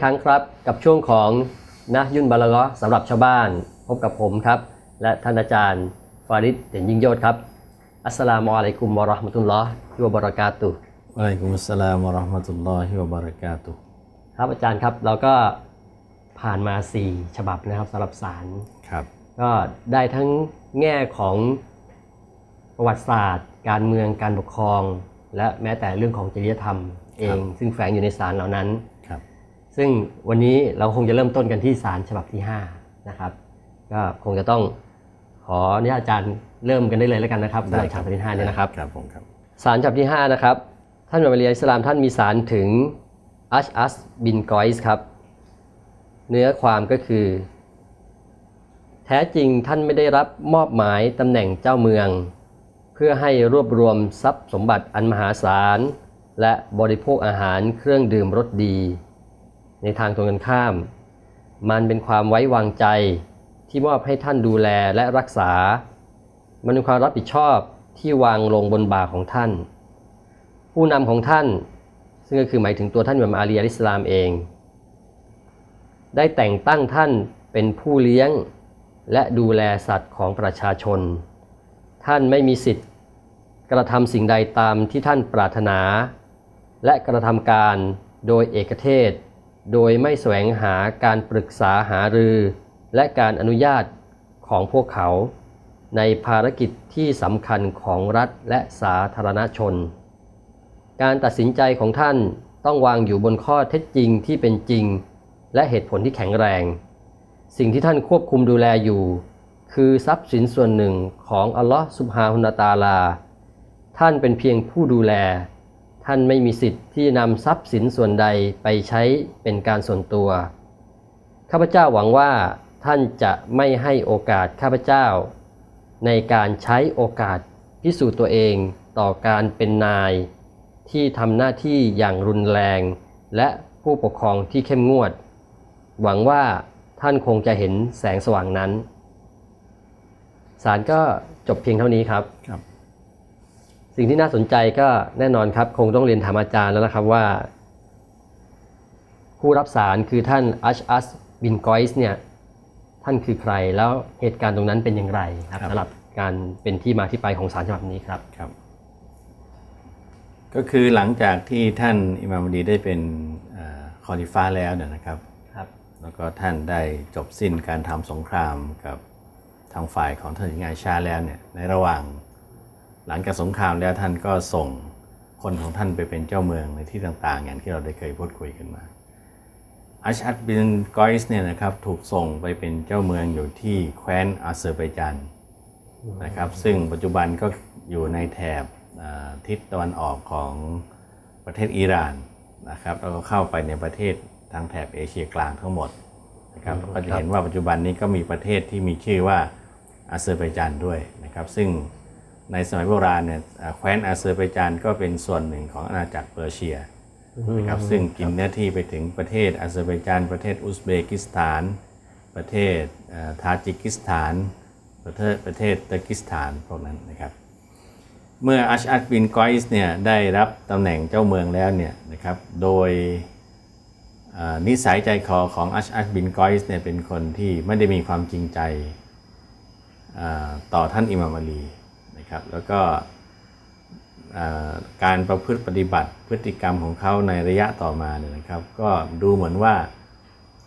อีกครั้งครับ กับช่วงของนะยุ่นบาลาเลาะห์สำหรับชาวบ้าน พบกับผมครับ และท่านอาจารย์ฟาริดเด่นยิ่งโยศครับ อัสสลามุอะลัยกุมวะเราะห์มะตุลลอฮ์วะบะเราะกาตุฮ์วะอะลัยกุมุสสลามวะเราะห์มะตุลลอฮิวะบะเราะกาตุฮ์ครับอาจารย์ครับเราก็ผ่านมา 4 ฉบับนะครับสำหรับสารครับ ก็ได้ทั้งแง่ของประวัติศาสตร์ การเมืองการปกครอง และแม้แต่เรื่องของจริยธรรมเอง ซึ่งแฝงอยู่ในสารเหล่านั้นครับ ซึ่งวันนี้เราคงจะเริ่มต้นกันที่สารฉบับที่5นะครับก็คงจะต้องขออนุญาตอาจารย์เริ่มกันได้เลยแล้วกันนะครับสำหรับฉบับที่5เนี่ยนะครับครับผมครับสารฉบับที่ 5 นะครับ ท่านอิหม่ามอะลีอะลัยฮิสสลามท่านมีสารถึงอัชอัสบินกอยส์ครับ เนื้อความก็คือ แท้จริงท่านไม่ได้รับมอบหมายตำแหน่งเจ้าเมือง เพื่อให้รวบรวมทรัพย์สมบัติอันมหาศาล และบริโภคอาหารเครื่องดื่มรสดี ในทางตรงกันข้าม มันเป็นความไว้วางใจที่มอบให้ท่านดูแลและรักษา มันเป็นความรับผิดชอบที่วางลงบนบ่าของท่าน ผู้นำของท่าน ซึ่งก็คือหมายถึงตัวท่านอิหม่ามอาลีอะลัยฮิสสลามเอง ได้แต่งตั้งท่านเป็นผู้เลี้ยงและดูแลสัตว์ของประชาชน ท่านไม่มีสิทธิ์ กระทำสิ่งใดตามที่ท่านปรารถนา และกระทำการโดยเอกเทศ โดยไม่แสวงหาการปรึกษาหารือ และการอนุญาตของพวกเขา ในภารกิจที่สำคัญของรัฐและสาธารณชน การตัดสินใจของท่านต้องวางอยู่บนข้อเท็จจริงที่เป็นจริง และเหตุผลที่แข็งแรง สิ่งที่ท่านควบคุมดูแลอยู่ คือทรัพย์สินส่วนหนึ่งของอัลลอฮ์สุบฮานุนาตาลา ท่านเป็นเพียงผู้ดูแล ท่านไม่มีสิทธิ์ที่จะนำทรัพย์สินส่วนใดไปใช้เป็นการส่วนตัว ข้าพเจ้าหวังว่าท่านจะไม่ให้โอกาสข้าพเจ้า ในการใช้โอกาสพิสูจน์ตัวเองต่อการเป็นนาย ที่ทำหน้าที่อย่างรุนแรง และผู้ปกครองที่เข้มงวด หวังว่าท่านคงจะเห็นแสงสว่างนั้น สารก็จบเพียงเท่านี้ครับครับ สิ่งที่น่าสนใจก็แน่นอนครับ คงต้องเรียนถามอาจารย์แล้วนะครับว่า ผู้รับสารคือท่านอัชอัสบินกอยส์เนี่ยท่านคือใครแล้วเหตุการณ์ตรงนั้นเป็นอย่างไรครับครับสำหรับการเป็นที่มาที่ไปของสารฉบับนี้ครับครับ ก็คือหลังจากที่ท่านอิหม่ามดีได้เป็นเอ่อคอลิฟ้าแล้วเนี่ยนะครับครับ แล้วก็ท่านได้จบสิ้นการทำสงครามกับทางฝ่ายของท่านหญิงไอชาแล้วเนี่ยในระหว่าง หลังจากสงครามแล้วท่านก็ส่งคนของท่านไปเป็นเจ้าเมืองในที่ต่างๆ อย่างที่เราได้เคยพูดคุยกันมาอัชอัดบินกอยส์เนี่ยนะครับถูกส่งไปเป็นเจ้าเมืองอยู่ที่แคว้นอาเซอร์ไบจานนะครับซึ่งปัจจุบันก็อยู่ในแถบเอ่อทิศตะวันออกของประเทศอิหร่านนะครับแล้วก็เข้าไปในประเทศทางแถบเอเชียกลางทั้งหมดนะครับก็จะเห็นว่าปัจจุบันนี้ก็มีประเทศที่มีชื่อว่าอาเซอร์ไบจานด้วยนะครับซึ่ง ในสมัยโบราณเนี่ยเอ่อแคว้นอาเซอร์ไบจานก็เป็นส่วนหนึ่งของอาณาจักรเปอร์เซียนะครับซึ่งกินเนื้อที่ไปถึงประเทศอาเซอร์ไบจานประเทศอุซเบกิสถาน ประเทศเอ่อทาจิกิสถาน ประเทศประเทศเตอร์กิสถานพวกนั้นนะครับเมื่ออัชอัดบินกอยส์เนี่ยได้รับตำแหน่งเจ้าเมืองแล้วเนี่ยนะครับโดยเอ่อนิสัยใจคอของอัชอัดบินกอยส์เนี่ยเป็นคนที่ไม่ได้มีความจริงใจเอ่อต่อท่านอิหม่ามอาลี นะครับ แล้วก็เอ่อการประพฤติปฏิบัติพฤติกรรมของเขาในระยะต่อมาเนี่ยนะครับ ก็ดูเหมือนว่า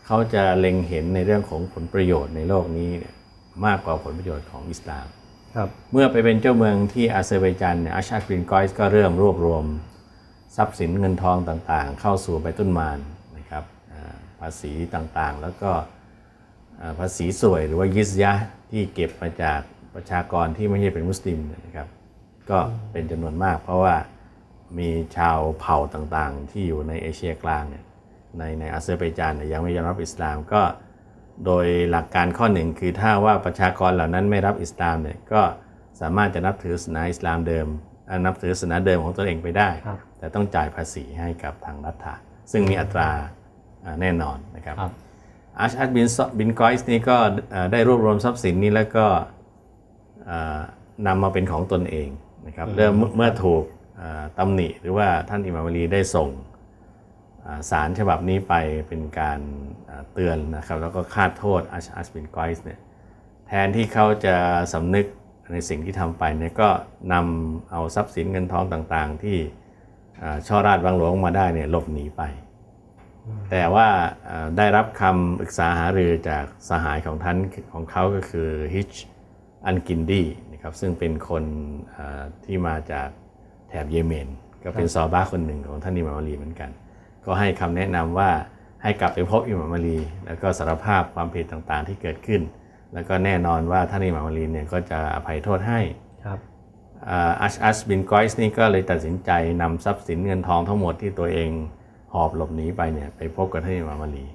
เขาจะเล็งเห็นในเรื่องของผลประโยชน์ในโลกนี้เนี่ยมากกว่าผลประโยชน์ของอิสลามครับเมื่อไปเป็นเจ้าเมืองที่อาเซอร์ไบจานเนี่ยอาชาดบินกอยส์ก็เริ่มรวบรวม ทรัพย์สินเงินทองต่างๆ เข้าสู่ไปต้นมานนะครับอ่าภาษีต่างๆ แล้วก็อ่าภาษีสวยหรือว่ายิสยะห์ที่เก็บมาจาก ประชากรที่ไม่ใช่เป็นมุสลิมเนี่ยนะครับ ก็เป็นจำนวนมาก เพราะว่ามีชาวเผ่าต่างๆ ที่อยู่ในเอเชียกลางเนี่ยในในอาเซอร์ไบจานเนี่ยยังไม่ยอมรับอิสลามก็โดยหลักการข้อหนึ่งคือถ้าว่าประชากรเหล่านั้นไม่รับอิสลามเนี่ยก็สามารถจะนับถือศาสนาอิสลามเดิมเอ่อนับถือศาสนาเดิมของตนเองไปได้ครับแต่ต้องจ่ายภาษีให้กับทางรัฐะซึ่งมีอัตราอ่าแน่นอนนะครับครับอาชอัดบินซบินกอยส์นี่ก็เอ่อได้รวบรวมทรัพย์สินนี้แล้วก็เอ่อ นำมาเป็นของตนเองนะครับเริ่มเมื่อเมื่อถูกเอ่อตำหนิหรือว่าท่านอิหม่ามอาลีได้ส่งอ่าสารฉบับนี้ไปเป็นการอ่าเตือนนะครับแล้วก็คาดโทษอัชอัชบินกอยส์เนี่ยแทนที่เขาจะสำนึกในสิ่งที่ทำไปเนี่ยก็นำเอาทรัพย์สินเงินทองต่างๆ ที่อ่าช่อราชบังหลวงมาได้เนี่ยหลบหนีไป แต่ว่าเอ่อได้รับคำปรึกษาหารือจากสหายของท่านของเขาก็คือฮิช อันกินดีนะครับซึ่งเป็นคนเอ่อที่มาจากแถบเยเมน ก็เป็นซอบ้าคนหนึ่งของท่านอิหม่ามอาลีเหมือนกัน ก็ให้คำแนะนำว่าให้กลับไปพบอิหม่ามอาลี แล้วก็สารภาพความผิดต่างๆที่เกิดขึ้น แล้วก็แน่นอนว่าท่านอิหม่ามอาลีเนี่ยก็จะอภัยโทษให้ครับอัชอัชบินกอยส์นี่ก็เลยตัดสินใจนำทรัพย์สินเงินทองทั้งหมดที่ตัวเองหอบหลบหนีไปเนี่ยไปพบกับท่านอิหม่ามอาลี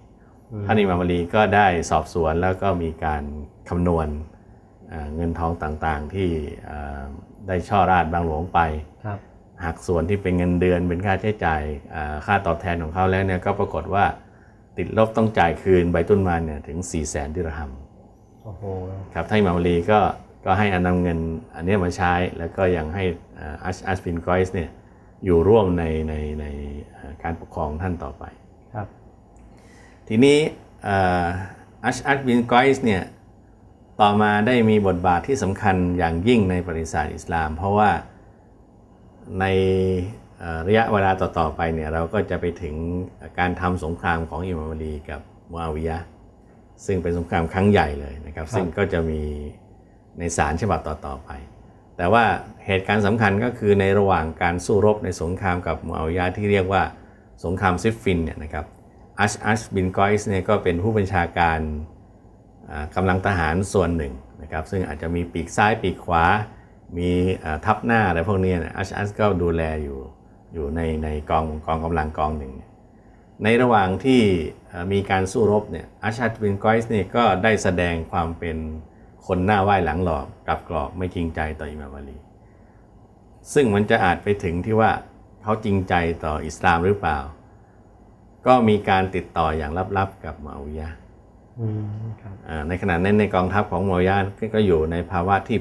ท่านอิหม่ามอาลีก็ได้สอบสวนแล้วก็มีการคำนวณ เอ่อเงินทองต่างๆที่เอ่อได้ช่อราชบางหลวงไปครับหักส่วนที่เป็นเงินเดือนเป็นค่าใช้จ่ายอ่าค่าตอบแทนของเขาแล้วเนี่ยก็ปรากฏว่าติดลบต้องจ่ายคืนใบตุนมานเนี่ยถึง4 0 0แสนดิรหัมโอ้โหครับท่านอิหม่ามอาลีก็ก็ให้อนำเงินอันเนี้ยมาใช้แล้วก็ยังให้อัชอัชบินกอยส์เนี่ยอยู่ร่วมในในในเอ่อการปกครองท่านต่อไปครับทีนี้อัชอัชบินกอยส์เนี่ย ต่อมาได้มีบทบาทที่สำคัญอย่างยิ่งในประวัติศาสตร์อิสลาม เพราะว่าในเอ่อระยะเวลาต่อๆไปเนี่ยเราก็จะไปถึงการทำสงครามของอิหม่ามอาลีกับมูอาวิยะห์ซึ่งเป็นสงครามครั้งใหญ่เลยนะครับ ซึ่งก็จะมีในสารฉบับต่อๆไป แต่ว่าเหตุการณ์สำคัญก็คือในระหว่างการสู้รบในสงครามกับมูอาวิยะห์ที่เรียกว่าสงครามซิฟฟินเนี่ยนะครับอัชอัชบินกอยส์เนี่ยก็เป็นผู้บัญชาการอ่า กำลังทหารส่วนหนึ่งนะครับซึ่งอาจจะมีปีกซ้ายปีกขวา มีทัพหน้าอะไรพวกนี้นะอัชอัชก็ดูแลอยู่อยู่ในในกองกองกำลังกองหนึ่ง ในระหว่างที่มีการสู้รบเนี่ยอัชอัชบินกอยส์เนี่ยก็ได้แสดงความเป็นคนหน้าไหว้หลังหลอกกลับกรอกไม่จริงใจต่ออิมามอาลี ซึ่งมันจะอาจไปถึงที่ว่าเขาจริงใจต่ออิสลามหรือเปล่า ก็มีการติดต่ออย่างลับๆกับมูอาวิยะห์อืมครับอ่า ในขณะนั้นในกองทัพของมูอาวิยะห์ก็ก็อยู่ในภาวะที่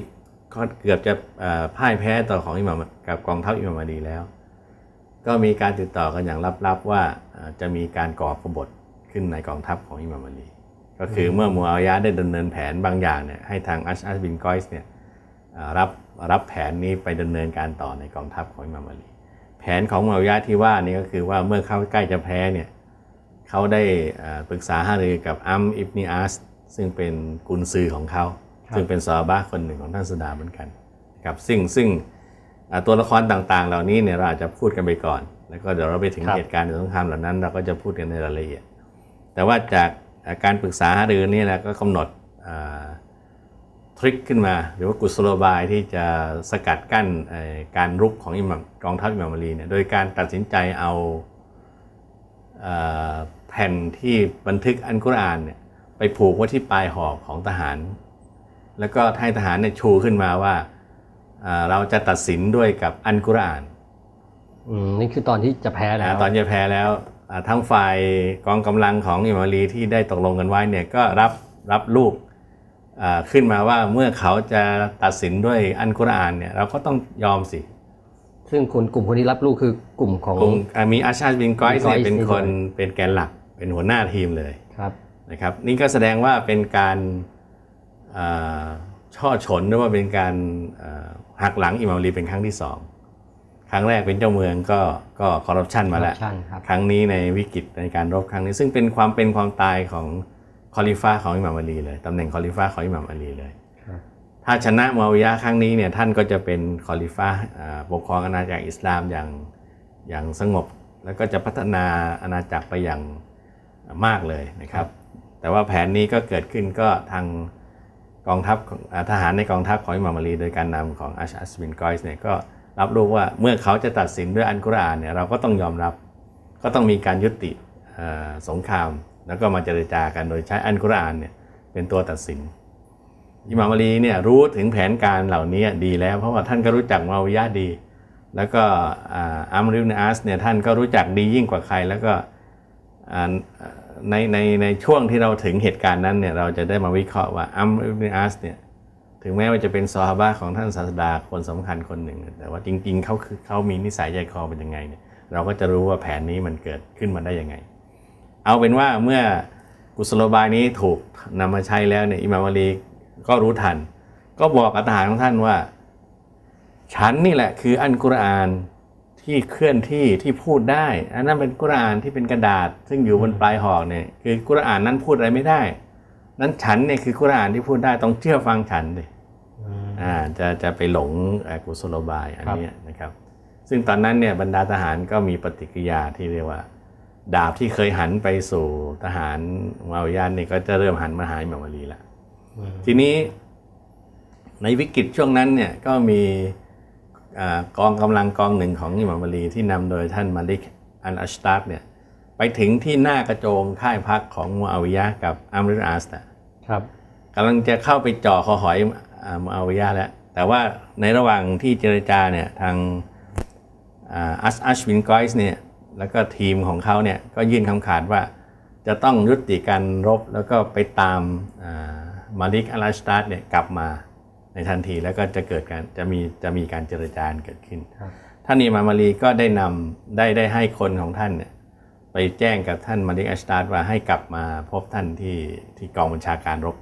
ก็เกือบจะเอ่อพ่ายแพ้ต่อของอิหม่ามกับกองทัพอิหม่ามอาลีแล้ว ก็มีการติดต่อกันอย่างลับๆว่าอ่าจะมีการก่อกบฏขึ้นในกองทัพของอิหม่ามอาลีก็คือเมื่อมูอาวิยะห์ได้ดำเนินแผนบางอย่างเนี่ยให้ทางอัชอัชบินกอยส์เนี่ยอ่ารับรับแผนนี้ไปดำเนินการต่อในกองทัพของอิหม่ามอาลีแผนของมูอาวิยะห์ที่ว่านี่ก็คือว่าเมื่อเขาใกล้จะแพ้เนี่ย เขาได้เอ่อปรึกษาหารือกับอัมอิบนีอัสซึ่งเป็นกุนซือของเขาครับซึ่งเป็นซอฮาบะห์คนหนึ่งของท่านสดาเหมือนกันนะครับซึ่งซึ่งอ่าตัวละครต่างๆ เหล่านี้เนี่ยเราอาจจะพูดกันไปก่อน แล้วก็เดี๋ยวเราไปถึงครับเหตุการณ์ในสงครามเหล่านั้น เราก็จะพูดกันในรายละเอียด แต่ว่าจากอ่าการปรึกษาหารือนี่นะก็กำหนดอ่าทริคขึ้นมา หรือว่ากุศโลบายที่จะสกัดกั้นเอ่อการรุกของอิหมัมกองทัพอิหมัมอาลีเนี่ยโดยการตัดสินใจเอาเอ่อ แผ่นที่บันทึกอันกุรอานเนี่ยไปผูกไว้ที่ปลายหอกของทหาร แล้วก็ให้ทหารเนี่ยชูขึ้นมาว่าอ่าเราจะตัดสินด้วยกับอันกุรอานอืมนี่คือตอนที่จะแพ้แล้วนะตอนจะแพ้แล้วอ่าทั้งฝ่ายกองกำลังของอิหมัมอาลีที่ได้ตกลงกันไว้เนี่ยก็รับรับลูกอ่าขึ้นมาว่าเมื่อเขาจะตัดสินด้วยอันกุรอานเนี่ยเราก็ต้องยอมสิ ซึ่งคนกลุ่มคนที่รับลูกคือกลุ่มของกลุ่มอ่ามีอาชาบินกอยส์เนี่ยบินกอยส์เป็นคนนี่ด้วยเป็นแกนหลัก เป็นหัวหน้าทีมเลยครับนะครับ นี่ก็แสดงว่าเป็นการอ่าช่อฉนหรือว่าเป็นการอ่าหักหลังอิหมัมอาลีเป็นครั้งที่สองครั้งแรกเป็นเจ้าเมืองก็ก็คอร์รัปชันมาแล้ว corruption ครับครั้งนี้ในวิกฤตในการรบครั้งนี้ ซึ่งเป็นความเป็นความตายของคอลิฟ้าของอิหม่ามอาลีเลยตำแหน่งคอลิฟ้าของอิหม่ามอาลีเลยครับถ้าชนะมูอาวิยะห์ครั้งนี้เนี่ยท่านก็จะเป็นคอลิฟ้าอ่าปกครองอาณาจักรอิสลามอย่างอย่างสงบ แล้วก็จะพัฒนาอาณาจักรไปอย่าง มากเลยนะครับ แต่ว่าแผนนี้ก็เกิดขึ้นก็ทางกองทัพทหารในกองทัพของอิหม่ามอาลี โดยการนำของอัชอัสบินกอยส์เนี่ยก็รับรู้ว่าเมื่อเขาจะตัดสินด้วยอันกุรอานเนี่ยเราก็ต้องยอมรับก็ต้องมีการยุติสงคราม แล้วก็มาเจรจากันโดยใช้อันกุรอานเนี่ยเป็นตัวตัดสินอิหม่ามอาลีเนี่ยรู้ถึงแผนการเหล่านี้ดีแล้ว เพราะว่าท่านก็รู้จักมาวิยะห์ดี แล้วก็อัมริบนอัสเนี่ยท่านก็รู้จักดียิ่งกว่าใคร แล้วก็ ในในในช่วงที่เราถึงเหตุการณ์นั้นเนี่ยเราจะได้มาวิเคราะห์ว่าอัมริบนอัสเนี่ยถึงแม้ว่าจะเป็นซอฮาบะของท่านศาสดาคนสำคัญคนหนึ่ง แต่ว่าจริงๆเขาคือเขามีนิสัยใจคอเป็นยังไงเนี่ยเราก็จะรู้ว่าแผนนี้มันเกิดขึ้นมาได้ยังไง เอาเป็นว่าเมื่อกุศโลบายนี้ถูกนำมาใช้แล้วเนี่ยอิมามาลีก็รู้ทัน ก็บอกกับทหารของท่านว่า ฉันนี่แหละคืออันกุรอาน ที่เคลื่อนที่ที่พูดได้ อันนั้นเป็นกุรอานที่เป็นกระดาษ ซึ่งอยู่บนปลายหอกเนี่ยคือกุรอานนั้นพูดอะไรไม่ได้ นั้นฉันเนี่ยคือกุรอานที่พูดได้ต้องเชื่อฟังฉันดิอ่าจะจะไปหลงเอ่อกุศโลบายอันเนี้ยนะครับ ซึ่งตอนนั้นเนี่ยบรรดาทหารก็มีปฏิกิริยาที่เรียกว่า ดาบที่เคยหันไปสู่ทหารมาวิยานเนี่ยก็จะเริ่มหันมาหาอิหม่ามอาลีแล้วทีนี้ในวิกฤตช่วงนั้นเนี่ยก็มีอา กองกำลังกองหนึ่งของอิหม่ามอาลีที่นำโดยท่านมาลิกอันอัชตัดเนี่ยไปถึงที่หน้ากระโจงค่ายพักของมูอาวิยะห์กับอัมรุลอาสนะครับกำลังจะเข้าไปเจ่อคอหอยอ่ามุอาวิยะห์แล้ว แต่ว่าในระหว่างที่เจรจาเนี่ยทางอ่าอัสอัชวินกอยส์เนี่ยแล้วก็ทีมของเขาเนี่ยก็ยื่นคำขาดว่าจะต้องยุติการรบแล้วก็ไปตามอ่ามาลิกอัลอาชตัดเนี่ยกลับมา ในทันทีแล้วก็จะเกิดการจะมีจะมีการเจรจาเกิดขึ้นครับท่านอิหมามอาลีก็ได้นำได้ได้ให้คนของท่านเนี่ยไปแจ้งกับท่านมาลิกอัชตัดว่าให้กลับมาพบท่านที่ที่กองบัญชาการรบ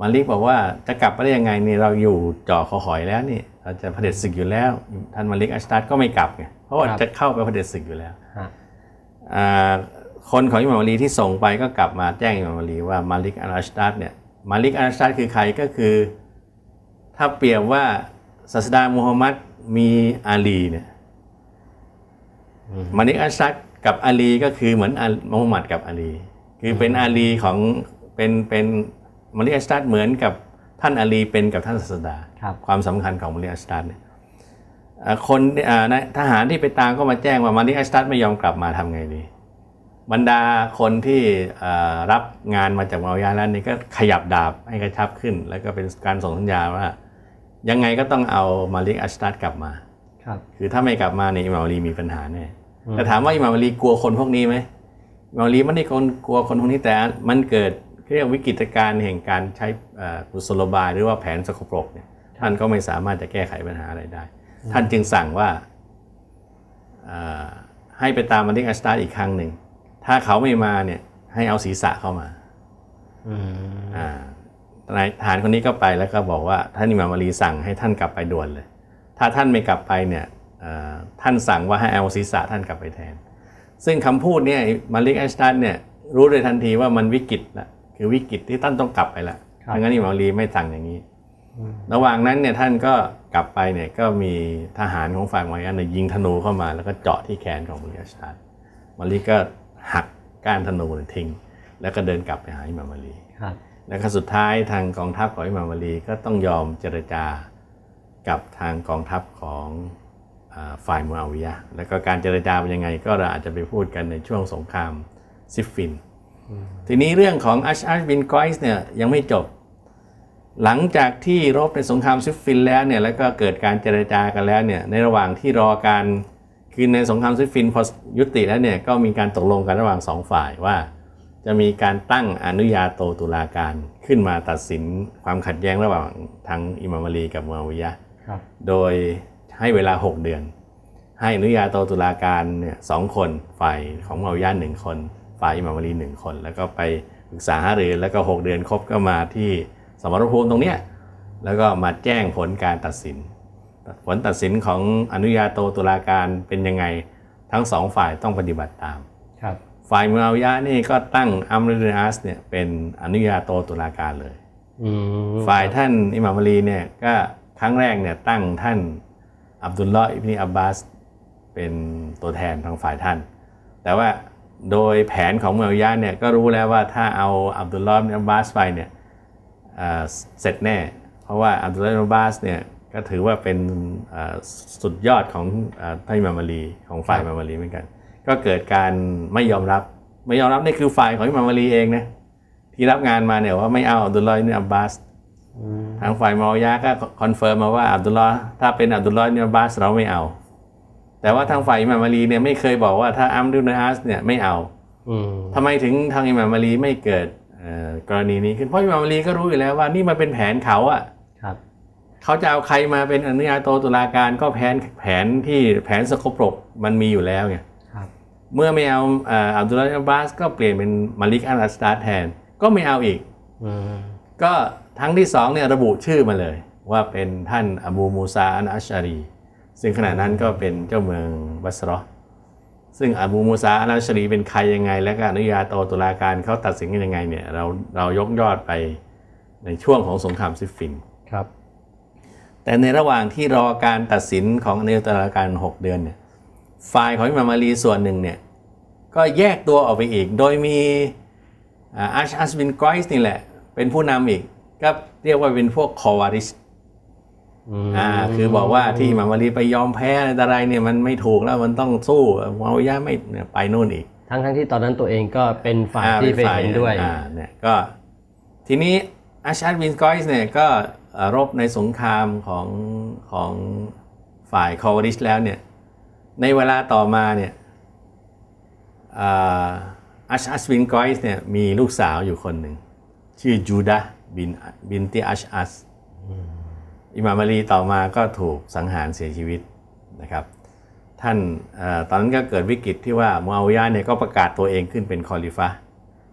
มาลิกบอกว่าจะกลับไปได้ยังไงนี่เราอยู่จ่อคอหอยแล้วนี่เราจะเผด็จศึกอยู่แล้ว ท่านมาลิกอัชตัดก็ไม่กลับไงเพราะว่าครับจะเข้าไปเผด็จศึกอยู่แล้วฮะอ่าคนของอิหม่ามอาลีที่ส่งไปก็กลับมาแจ้งอิหม่ามอาลีว่ามาลิกอัลอัชตัดเนี่ยมาลิกอัลอัชตัดคือใครก็คือ ถ้าเปรียบว่าศาสดามูฮัมมัดมีอาลีเนี่ยมาลิกอัลอัชตัดกับอาลีก็คือเหมือนอามูฮัมหมัดกับอาลี คือเป็นอาลีของเป็นเป็นมาลิกอัลอัชตัดเหมือนกับท่านอาลีเป็นกับท่านศาสดาครับความสำคัญของมาริอัสตัดเนี่ยเอ่อคนอ่านะทหารที่ไปตามก็มาแจ้งว่ามาริอัสตัดไม่ยอมกลับมาทำไงดีบรรดาคนที่เอ่อรับงานมาจากมาวิยาแล้วนี่ก็ขยับดาบให้กระชับขึ้น แล้วก็เป็นการส่งสัญญาณว่า ยังไงก็ต้องเอามาริอัสตัดกลับมาครับคือถ้าไม่กลับมาเนี่ยอิหม่ามอาลีมีปัญหาแน่แต่ถามว่าอิหม่ามอาลีกลัวคนพวกนี้ไหมอิหม่ามอาลีไม่ได้คนกลัวคนพวกนี้แต่มันเกิดเรียกวิกฤตการณ์แห่งการใช้เอ่อกุศโลบายหรือว่าแผนสกปรกเนี่ยท่านก็ไม่สามารถจะแก้ไขปัญหาอะไรได้ ท่านจึงสั่งว่าเอ่อให้ไปตามมาลิกอัสตาร์อีกครั้งหนึ่งถ้าเขาไม่มาเนี่ยให้เอาศีรษะเข้ามาอืมอ่า นายทหารคนนี้ก็ไปแล้วก็บอกว่าท่านอิหม่ามอาลีสั่งให้ท่านกลับไปด่วนเลย ถ้าท่านไม่กลับไปเนี่ยเอ่อท่านสั่งว่าให้เอาศีรษะท่านกลับไปแทน ซึ่งคำพูดเนี่ยมาลิกอัสตันเนี่ยรู้เลยทันทีว่ามันวิกฤตละคือวิกฤตที่ท่านต้องกลับไปละดังนั้นอิหม่ามอาลีไม่สั่งอย่างนี้ ระหว่างนั้นเนี่ยท่านก็กลับไปเนี่ยก็มีทหารของฝ่ายมาริอันเนี่ยยิงธนูเข้ามาแล้วก็เจาะที่แขนของมาริอัสตันมาริก็หักก้านธนูเนี่ยทิ้ง แล้วก็เดินกลับไปหาอิหม่ามอาลีครับ แล้วก็สุดท้ายทางกองทัพของอิหม่ามอาลีก็ต้องยอมเจรจากับทางกองทัพของอฝ่ายมูอาวิยะแล้วก็การเจรจาเป็นยังไงก็เราอาจจะไปพูดกันในช่วงสงครามซิฟฟิน ทีนี้เรื่องของอัชอัชบินกอยส์เนี่ยยังไม่จบ หลังจากที่รบในสงครามซิฟฟินแล้วเนี่ยแล้วก็เกิดการเจรจากันแล้วเนี่ยในระหว่างที่รอการคือในสงครามซิฟฟินพอยุติแล้วเนี่ยก็มีการตกลงกันระหว่างสองฝ่ายว่า จะมีการตั้งอนุญาโตตุลาการขึ้นมาตัดสินความขัดแย้งระหว่างทางอิหม่ามอาลีกับมูอาวิยะห์ครับโดยให้เวลา 6 เดือน ให้อนุญาโตตุลาการเนี่ยสองคนฝ่ายของมูอาวิยะห์หนึ่งคน ฝ่ายอิหม่ามอาลีหนึ่งคน แล้วก็ไปปรึกษาหารือแล้วก็ 6 เดือนครบก็มาที่สมรภูมิตรงเนี้ยแล้วก็มาแจ้งผลการตัดสิน ผลตัดสินของอนุญาโตตุลาการเป็นยังไงทั้งสองฝ่ายต้องปฏิบัติตามครับ ฝ่ายมูอาวิยะห์นี่ก็ตั้งอัมรุลอาสเนี่ยเป็นอนุญาโตตุลาการเลยอืมฝ่ายท่านอิหม่ามอาลีเนี่ยก็ครั้งแรกเนี่ยตั้งท่านอับดุลลอฮ์อิบนีอับบาสเป็นตัวแทนทางฝ่ายท่าน แต่ว่าโดยแผนของมูอาวิยะห์เนี่ยก็รู้แล้วว่าถ้าเอาอับดุลลอฮ์อิบนีอับบาสไปเนี่ยเอ่อเสร็จแน่ เพราะว่าอับดุลลอฮ์อิบนีอับบาสเนี่ยก็ถือว่าเป็นเอ่อสุดยอดของเอ่อท่านอิหม่ามอาลีของฝ่ายอิหม่ามอาลีเหมือนกัน ก็เกิดการไม่ยอมรับ ไม่ยอมรับนี่คือฝ่ายของอิหม่ามอาลีเองนะที่รับงานมาเนี่ยว่าไม่เอาอับดุลลอฮ์อิบนีอับบาสอืมทางฝ่ายมอวิยะห์ก็คอนเฟิร์มมาว่าอับดุลลอฮ์ถ้าเป็นอับดุลลอฮ์อิบนอับบาสเราไม่เอา แต่ว่าทางฝ่ายอิหม่ามอาลีเนี่ยไม่เคยบอกว่าถ้าอัมดุลอาสเนี่ยไม่เอาอืมทำไมถึงทางอิหม่ามอาลีไม่เกิดเอ่อกรณีนี้ขึ้นเพราะอิหม่ามอาลีก็รู้อยู่แล้วว่านี่มันเป็นแผนเขาอะครับเขาจะเอาใครมาเป็นอนุญาโตตุลาการก็แผนแผนที่แผนสกปรกมันมีอยู่แล้วไงครับ เมื่อไม่เอาเอ่ออับดุลลาห์อับบาสก็เปลี่ยนเป็นมาลิกอัลอัสตาร์แทน ก็ไม่เอาอีกอืมก็ครั้งที่สองเนี่ยระบุชื่อมาเลย ว่าเป็นท่านอบูมูซาอันอัชอารี ซึ่งขณะนั้นก็เป็นเจ้าเมืองบัสเรอห์ซึ่งอบูมูซาอันอัชอารีเป็นใครยังไง และก็อนุญาโตตุลาการเขาตัดสินกันยังไงเนี่ยเราเรายกยอดไปในช่วงของสงครามซิฟฟินครับ แต่ในระหว่างที่รอการตัดสินของอนุญาโตตุลาการ 6 เดือนเนี่ย ฝ่ายของอิหม่ามอาลีส่วนหนึ่งเนี่ยก็แยกตัวออกไปอีก โดยมีอาชอัสบินกอยส์นี่แหละ เป็นผู้นำอีกก็เรียกว่าเป็นพวกคอวาริสอืมอ่าคือบอกว่าที่อิหม่ามอาลีไปยอมแพ้อะไรเนี่ยมันไม่ถูกแล้วมันต้องสู้มอาวิยะห์ไม่เนี่ยไปนู่นอีก ทั้งทั้งที่ตอนนั้นตัวเองก็เป็นฝ่ายอ่ที่ไปฝ่าเห็นด้วยอ่าเนี่ยก็ทีนี้อาชาร์บินกอยส์เนี่ยก็เอ่อรบในสงครามของของฝ่ายคอวาริชแล้วเนี่ย ในเวลาต่อมาเนี่ยอาชาร์บินกอยส์เนี่ยมีลูกสาวอยู่คนหนึ่ง ชื่อจูดาบินบินติอัชอัสอิหม่ามอาลีต่อมาก็ถูกสังหารเสียชีวิตนะครับท่านอตอนนั้นก็เกิดวิกฤตที่ว่ามูอาวิยะเนี่ยก็ประกาศตัวเองขึ้นเป็นคอลิฟะ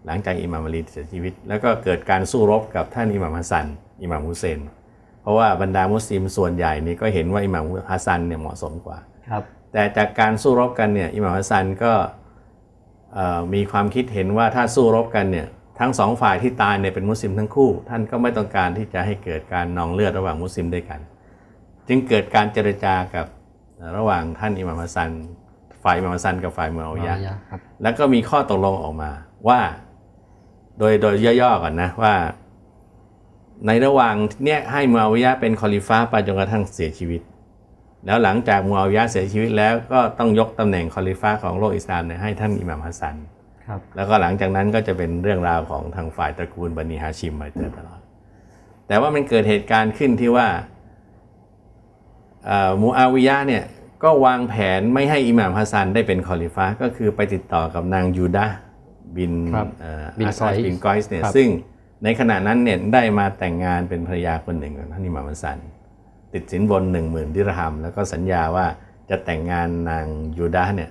หลังจากอิหม่ามอาลีเสียชีวิต แล้วก็เกิดการสู้รบกับท่านอิหม่ามฮัสซันอิหม่ามฮุเซน เพราะว่าบรรดามุสลิมส่วนใหญ่นี่ก็เห็นว่าอิหม่ามฮัสซันเนี่ยเหมาะสมกว่าครับ แต่จากการสู้รบกันเนี่ยอิหม่ามฮัสซันก็เอ่อมีความคิดเห็นว่าถ้าสู้รบกันเนี่ยทั้งสองฝ่ายที่ตายเนี่ยเป็นมุสลิมทั้งคู่ ท่านก็ไม่ต้องการที่จะให้เกิดการนองเลือดระหว่างมุสลิมด้วยกัน จึงเกิดการเจรจากับเอ่อระหว่างท่านอิหม่ามฮัสซัน ฝ่ายอิหม่ามฮัสซันกับฝ่ายมุอาวิยะห์ครับแล้วก็มีข้อตกลงออกมาว่า โดยโดยย่อๆก่อนนะว่า ในระหว่างเนี่ยให้มูอาวิยะห์เป็นคอลิฟ้าไปจนกระทั่งเสียชีวิต แล้วหลังจากมูอาวิยะห์เสียชีวิตแล้วก็ต้องยกตำแหน่งคอลิฟ้าของโลกอิสลามเนี่ยให้ท่านอิหม่ามฮัสซันครับแล้วก็หลังจากนั้นก็จะเป็นเรื่องราวของทางฝ่ายตระกูลบันีฮาชิมมาโดยตลอด แต่ว่ามันเกิดเหตุการณ์ขึ้นที่ว่าเอ่อมูอาวิยะห์เนี่ยก็วางแผนไม่ให้อิหม่ามฮัสซันได้เป็นคอลิฟ้าก็คือไปติดต่อกับนางยูดาห์บินครับเอ่อบินอัสกอยส์บินกอยส์เนี่ยครับซึ่งในขณะนั้นเนี่ยได้มาแต่งงานเป็นภรรยาคนหนึ่งของท่านอิหม่ามฮัสซัน ติดสินบนหนึ่งหมื่นดิรฮัมแล้วก็สัญญาว่าจะแต่งงานนางยูดาห์เนี่ย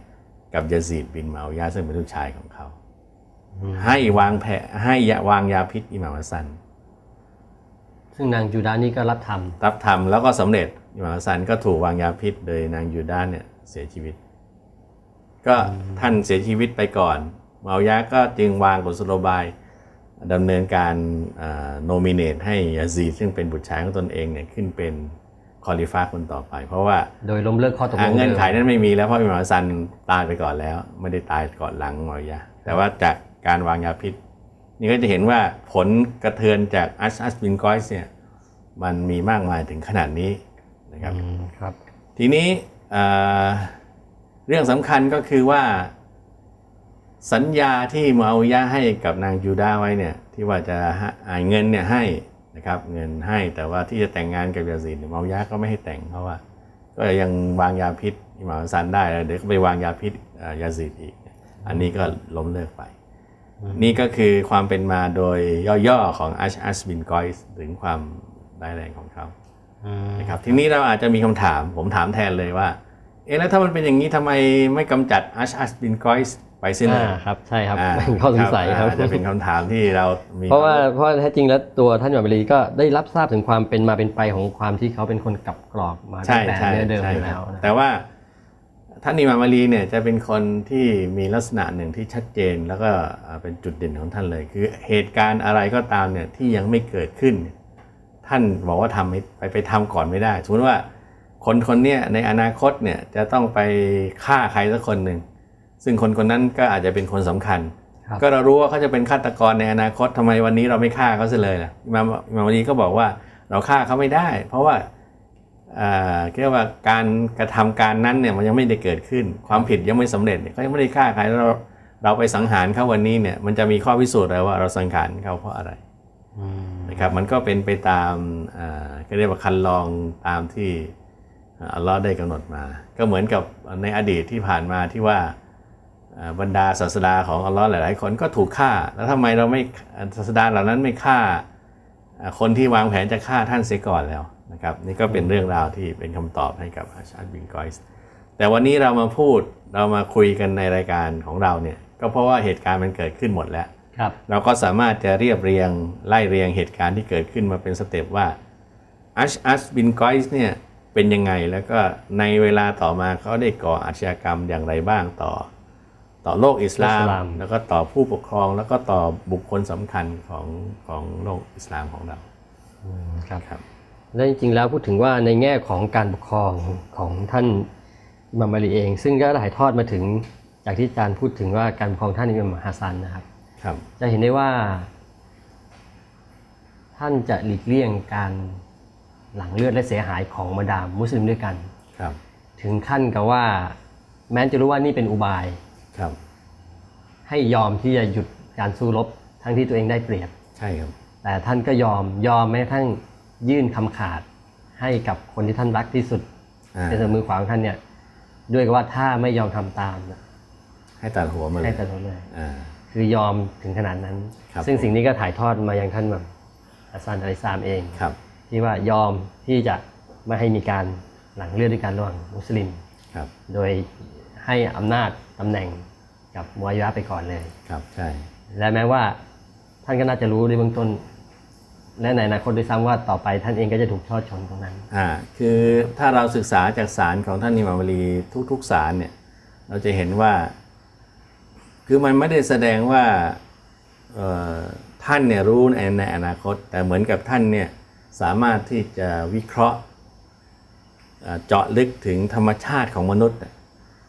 กับยาซีดบินมาอาวิยะห์ซึ่งเป็นลูกชายของเขา ให้วางแผนให้ยาวางยาพิษอิหม่ามฮัสซัน ซึ่งนางจูดานี่ก็รับทรับทำแล้วก็สำเร็จอิหม่ามฮัสซันก็ถูกวางยาพิษโดยนางยูดาห์เนี่ยเสียชีวิต ก็ท่านเสียชีวิตไปก่อนมาอาวิยะห์ก็จึงวางกฎสโลบายดำเนินการโนมิเนตให้ยาซีดซึ่งเป็นบุตรชายของตนเองเนี่ยขึ้นเป็น คอลิฟ้าคนต่อไป เพราะว่าำโดยล้มเลิกข้อตกลอ่างเงื่อนไขดิมนั้นไม่มีแล้วเพราะอิหม่ามฮัสซันตายไปก่อนแล้ว ไม่ได้ตายก่อนหลังมอวิยะห์แต่ว่าจากการวางยาพิษ นี่ก็จะเห็นว่าผลกระเทือนจากอัสอัสบินกอยส์เนี่ยมันมีมากมายถึงขนาดนี้นะครับอืมครับ ทีนี้เอ่อเรื่องสำคัญก็คือว่าสัญญาที่มูอาวิยะห์ให้กับนางยูดาห์ไว้เนี่ยที่ว่าจะให้อ่าเงินเนี่ยให้ นะครับเงินให้แต่ว่าที่จะแต่งงานกับยาซีเนี่ยมูอาวิยะห์ก็ไม่ให้แต่งเพราะว่า ก็ยังวางยาพิษอิหม่าสซันได้เดี๋ยวก็ไปวางยาพิษยาซีดอีก อันนี้ก็ล้มเลิกไป นี่ก็คือความเป็นมาโดยย่อๆของอัชอัสบินกอยส์ถึงความร้ายแรงของเขานะครับทีนี้เราอาจจะมีคำถามผมถามแทนเลยว่าเอ๊ะแล้วถ้ามันเป็นอย่างนี้ทำไมไม่กำจัดอัชอัสบินกอยส์ ไปเสียเลอ่ายครับใช่ครับอ่าข้อสงสัยครับอาจจะเป็นคำถามที่เรามีเพราะว่าเพราะแท้จริงแล้วตัวท่านหยอดบรีก็ได้รับทราบถึงความเป็นมาเป็นไปของความที่เขาเป็นคนกลับกรอกมาใช่ตั้งแต่ใช่เนื้อเดิมใช่อยู่คแล้รับวนะแต่ว่าท่านอิหม่ามอาลีเนี่ยจะเป็นคนที่มีลักษณะหนึ่งที่ชัดเจน แล้วก็อ่าเป็นจุดเด่นของท่านเลย คือเหตุการณ์อะไรก็ตามเนี่ยที่ยังไม่เกิดขึ้นเนี่ยท่านบอกว่าทำให้ไปไปทำก่อนไม่ได้สมมติว่าคนคนเนี้ยในอนาคตเนี่ยจะต้องไปฆ่าใครสักคนหนึ่ง ซึ่งคนคนนั้นก็อาจจะเป็นคนสำคัญครับก็เรารู้ว่าเขาจะเป็นฆาตกรในอนาคตทำไมวันนี้เราไม่ฆ่าเขาเสียเลยล่ะอิหมามอิหมามอาลีก็บอกว่าเราฆ่าเขาไม่ได้ เพราะว่าอ่าเรียกว่าการกระทำการนั้นเนี่ยมันยังไม่ได้เกิดขึ้น ความผิดยังไม่สำเร็จเนี่ยเขายังไม่ได้ฆ่าใครแล้วเราเราไปสังหารเขาวันนี้เนี่ยมันจะมีข้อพิสูจน์เลยว่าเราสังหารเขาเพราะอะไรอืมนะครับมันก็เป็นไปตามอ่าก็เรียกว่าคันลองตามที่อัลลอฮ์ได้กำหนดมา ก็เหมือนกับในอดีตที่ผ่านมาที่ว่าอ่า บรรดาศาสดาของอัลลอฮ์หลาย ๆ คนก็ถูกฆ่า แล้วทำไมเราไม่ศาสดาเหล่านั้นไม่ฆ่าอ่าคนที่วางแผนจะฆ่าท่านเสียก่อนแล้วนะครับนี่ก็เป็นเรื่องราวที่เป็นคำตอบให้กับอาชาร์บินกอยส์แต่วันนี้เรามาพูดเรามาคุยกันในรายการของเราเนี่ยก็เพราะว่าเหตุการณ์มันเกิดขึ้นหมดแล้วครับเราก็สามารถจะเรียบเรียงไล่เรียงเหตุการณ์ที่เกิดขึ้นมาเป็นสเต็ปว่าอัชอัชบินกอยส์เนี่ยเป็นยังไงแล้วก็ในเวลาต่อมาเขาได้ก่ออาชญากรรมอย่างไรบ้างต่อ ต่อโลกอิสลามอิสลาม แล้วก็ต่อผู้ปกครองแล้วก็ต่อบุคคลสำคัญของของโลกอิสลามของเราครับครับและจริงๆแล้วพูดถึงว่าในแง่ของการปกครองของท่านอิหมัมมาลีเอง ซึ่งก็ถ่ายทอดมาถึงจากที่อาจารย์พูดถึงว่าการปกครองท่านอิหมัมฮัสซันนะครับ ครับ จะเห็นได้ว่า ท่านจะหลีกเลี่ยงการหลังเลือดและเสียหายของบรรดามุสลิมด้วยกัน ครับ ถึงขั้นกับว่า แม้จะรู้ว่านี่เป็นอุบาย ครับ ให้ยอมที่จะหยุดการสู้รบทั้งที่ตัวเองได้เปรียบ ใช่ครับ แต่ท่านก็ยอมยอมแม้กระทั่งยื่นคำขาดให้กับคนที่ท่านรักที่สุดอ่าเป็นมือขวาของท่านเนี่ย ด้วยกับว่าถ้าไม่ยอมทำตามนะให้ตัดหัวมาเลให้ยตัดเลยอ่าคือยอมถึงขนาดนั้นครับซึ่งสิ่งนี้ก็ถ่ายทอดมายังท่านแบบฮัสซันอะลัยฮิสซามเองครับ ที่ว่ายอมที่จะไม่ให้มีการหลังเลือดด้วยกันระหว่างมุสลิมครับโดยให้อำนาจ ตำแหน่งกับมวยยะไปก่อนเลย ครับใช่ และแม้ว่าท่านก็น่าจะรู้ในเบื้องต้น และในอนาคตด้วยซ้ำว่าต่อไปท่านเองก็จะถูกทอดชนตรงนั้น อ่าคือถ้าเราศึกษาจากสารของท่านอิหม่ามอาลีทุกๆสารเนี่ย เราจะเห็นว่า คือมันไม่ได้แสดงว่าเอ่อท่านเนี่ยรู้ในในอนาคต แต่เหมือนกับท่านเนี่ยสามารถที่จะวิเคราะห์เอ่อเจาะลึกถึงธรรมชาติของมนุษย์น่ะ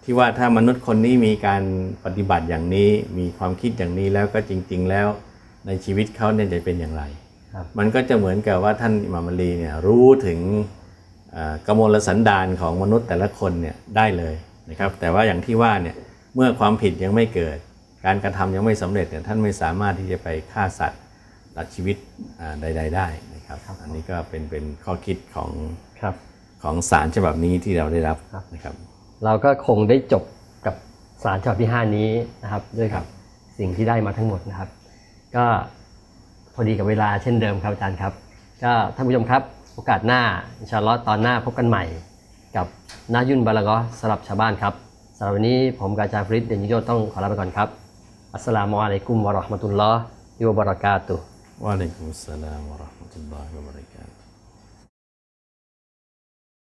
ที่ว่าถ้ามนุษย์คนนี้มีการปฏิบัติอย่างนี้มีความคิดอย่างนี้แล้วก็จริง ๆ แล้วในชีวิตเขาเนี่ยจะเป็นอย่างไรครับมันก็จะเหมือนกับว่าท่านอิหม่ามอาลีเนี่ยรู้ถึงเอ่อกมลสันดานของมนุษย์แต่ละคนเนี่ยได้เลยนะครับ แต่ว่าอย่างที่ว่าเนี่ยเมื่อความผิดยังไม่เกิด การกระทำยังไม่สำเร็จเนี่ยท่านไม่สามารถที่จะไปฆ่าสัตว์ตัดชีวิตอ่าใด ๆ ได้นะครับอันนี้ก็เป็นเป็นข้อคิดของครับของสารฉบับนี้ที่เราได้รับครับนะครับ เราก็คงได้จบกับสารฉบับที่ 5 นี้นะครับ ด้วยกับสิ่งที่ได้มาทั้งหมดนะครับ ก็พอดีกับเวลาเช่นเดิมครับอาจารย์ครับ ก็ท่านผู้ชมครับโอกาสหน้าอินชาอัลลอฮ์ตอนหน้าพบกันใหม่ กับนายุนบาลากอสำหรับชาวบ้านครับสำหรับวันนี้ผมกับอาจารย์ฟริดเดนยุโยต้องขอลาไปก่อนครับอัสสลามุอะลัยกุมวะเราะห์มะตุลลอฮ์วะบะเราะกาตุฮ์วะอะลั